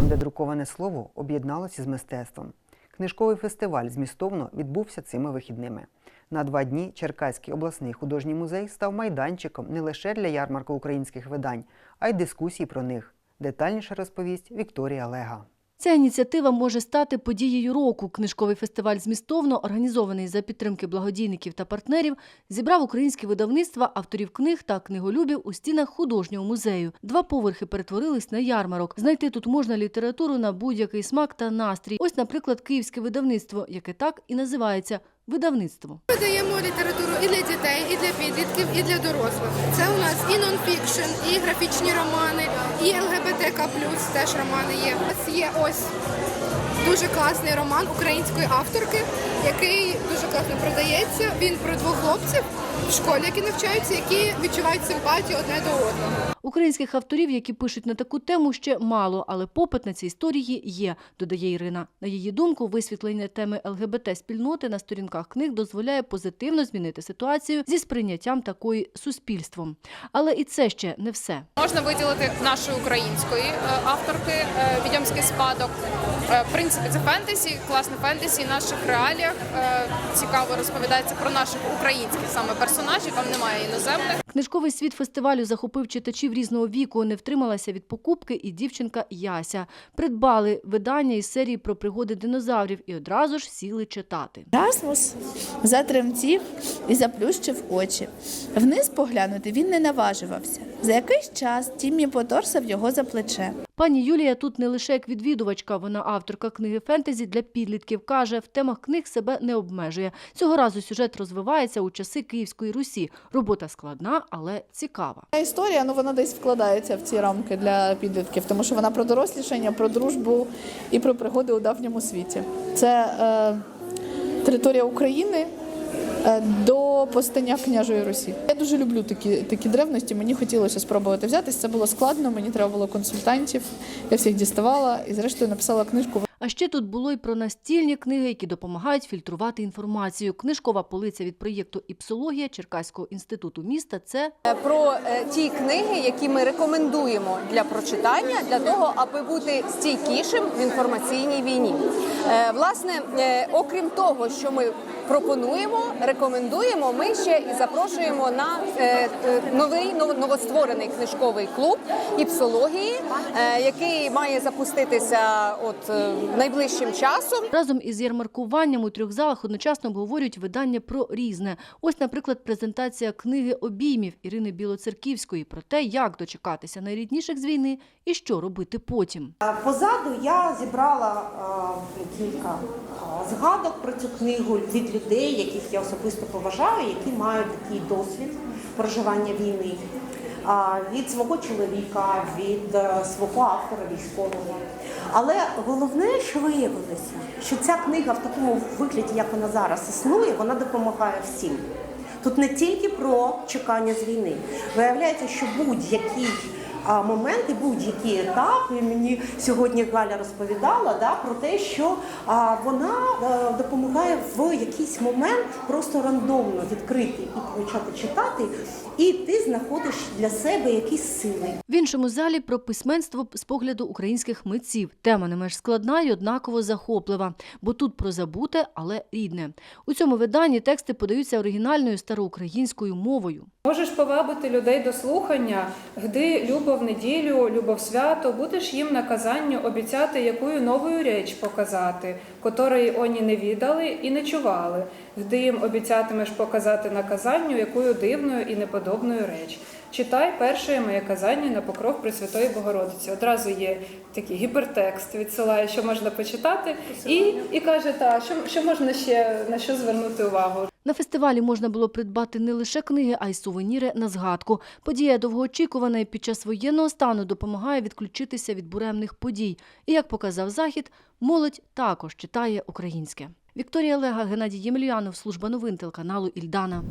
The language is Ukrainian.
Там, де друковане слово об'єдналося з мистецтвом. Книжковий фестиваль змістовно відбувся цими вихідними. На два дні Черкаський обласний художній музей став майданчиком не лише для ярмарку українських видань, а й дискусій про них. Детальніше розповість Вікторія Лега. Ця ініціатива може стати подією року. Книжковий фестиваль змістовно, організований за підтримки благодійників та партнерів, зібрав українські видавництва авторів книг та книголюбів у стінах художнього музею. Два поверхи перетворились на ярмарок. Знайти тут можна літературу на будь-який смак та настрій. Ось, наприклад, київське видавництво, яке так і називається видавництво. Ми даємо літературу і для дітей, і для підлітків, і для дорослих. Це у нас і нонфікшн, і графічні романи, і ЛГБТК теж романи є. У нас є ось дуже класний роман української авторки, який дуже класно продається. Він про двох хлопців в школі, які навчаються, які відчувають симпатію одне до одного. Українських авторів, які пишуть на таку тему, ще мало, але попит на ці історії є, додає Ірина. На її думку, висвітлення теми ЛГБТ-спільноти на сторінках книг дозволяє позитивно змінити ситуацію зі сприйняттям такої суспільством. Але і це ще не все. Можна виділити нашої української е, авторки е, «Відьомський спадок. Е, В принципі, це фентезі, класне фентезі. Наших реаліях цікаво розповідається про наших українських саме персонажів. Там немає іноземних. Книжковий світ фестивалю захопив читачів різного віку. Не втрималася від покупки і дівчинка Яся. Придбали видання із серії про пригоди динозаврів і одразу ж сіли читати. Расмус затремтів і заплющив очі. Вниз поглянути він не наважувався. За якийсь час Тіммі поторсав його за плече. Пані Юлія тут не лише як відвідувачка, вона авторка книги фентезі для підлітків. Каже, в темах книг себе не обмежує. Цього разу сюжет розвивається у часи Київської Русі. Робота складна, але цікава. Історія ну вона десь вкладається в ці рамки для підлітків, тому що вона про дорослішання, про дружбу і про пригоди у давньому світі. Це е, територія України до постання княжої Русі. Я дуже люблю такі, такі древності. Мені хотілося спробувати взятись. Це було складно. Мені треба було консультантів. Я всіх діставала і, зрештою, написала книжку. А ще тут було й про настільні книги, які допомагають фільтрувати інформацію. Книжкова полиця від проєкту Іпсологія Черкаського інституту міста це про е, ті книги, які ми рекомендуємо для прочитання, для того, аби бути стійкішим в інформаційній війні. Е, Власне, е, окрім того, що ми пропонуємо, рекомендуємо, ми ще і запрошуємо на е, е, новий новостворений книжковий клуб іпсології, е, який має запуститися от е, найближчим часом. Разом із ярмаркуванням у трьох залах одночасно обговорюють видання про різне. Ось, наприклад, презентація книги обіймів Ірини Білоцерківської про те, як дочекатися найрідніших з війни і що робити потім. Позаду я зібрала е, кілька згадок про цю книгу від людей, яких я особисто поважаю, які мають такий досвід проживання війни. Від свого чоловіка, від е, свого автора військового. Але головне, що виявилося, що ця книга в такому вигляді, як вона зараз існує, вона допомагає всім. Тут не тільки про чекання з війни. Виявляється, що будь-який а, момент і будь-який етап, і мені сьогодні Галя розповідала да, про те, що а, вона е, допомагає в якийсь момент просто рандомно відкрити і почати читати, і ти знаходиш для себе якісь сили. В іншому залі про письменство з погляду українських митців. Тема не менш складна і однаково захоплива, бо тут про забуте, але рідне. У цьому виданні тексти подаються оригінальною староукраїнською мовою. Можеш повабити людей до слухання, гди любо в неділю, любо в свято, будеш їм наказанню обіцяти, якою новою реч показати, котрої оні не відали і не чували. Гди їм обіцятимеш показати наказанню, якою дивною і неподобною реч. Читай перше моє казання на покров Пресвятої Богородиці. Одразу є такий гіпертекст, відсилає, що можна почитати, і, і каже, та, що, що можна ще на що звернути увагу. На фестивалі можна було придбати не лише книги, а й сувеніри на згадку. Подія довгоочікувана і під час воєнного стану допомагає відключитися від буремних подій. І, як показав захід, молодь також читає українське. Вікторія Лега, Геннадій Ємельянов, служба новин телеканалу Ільдана.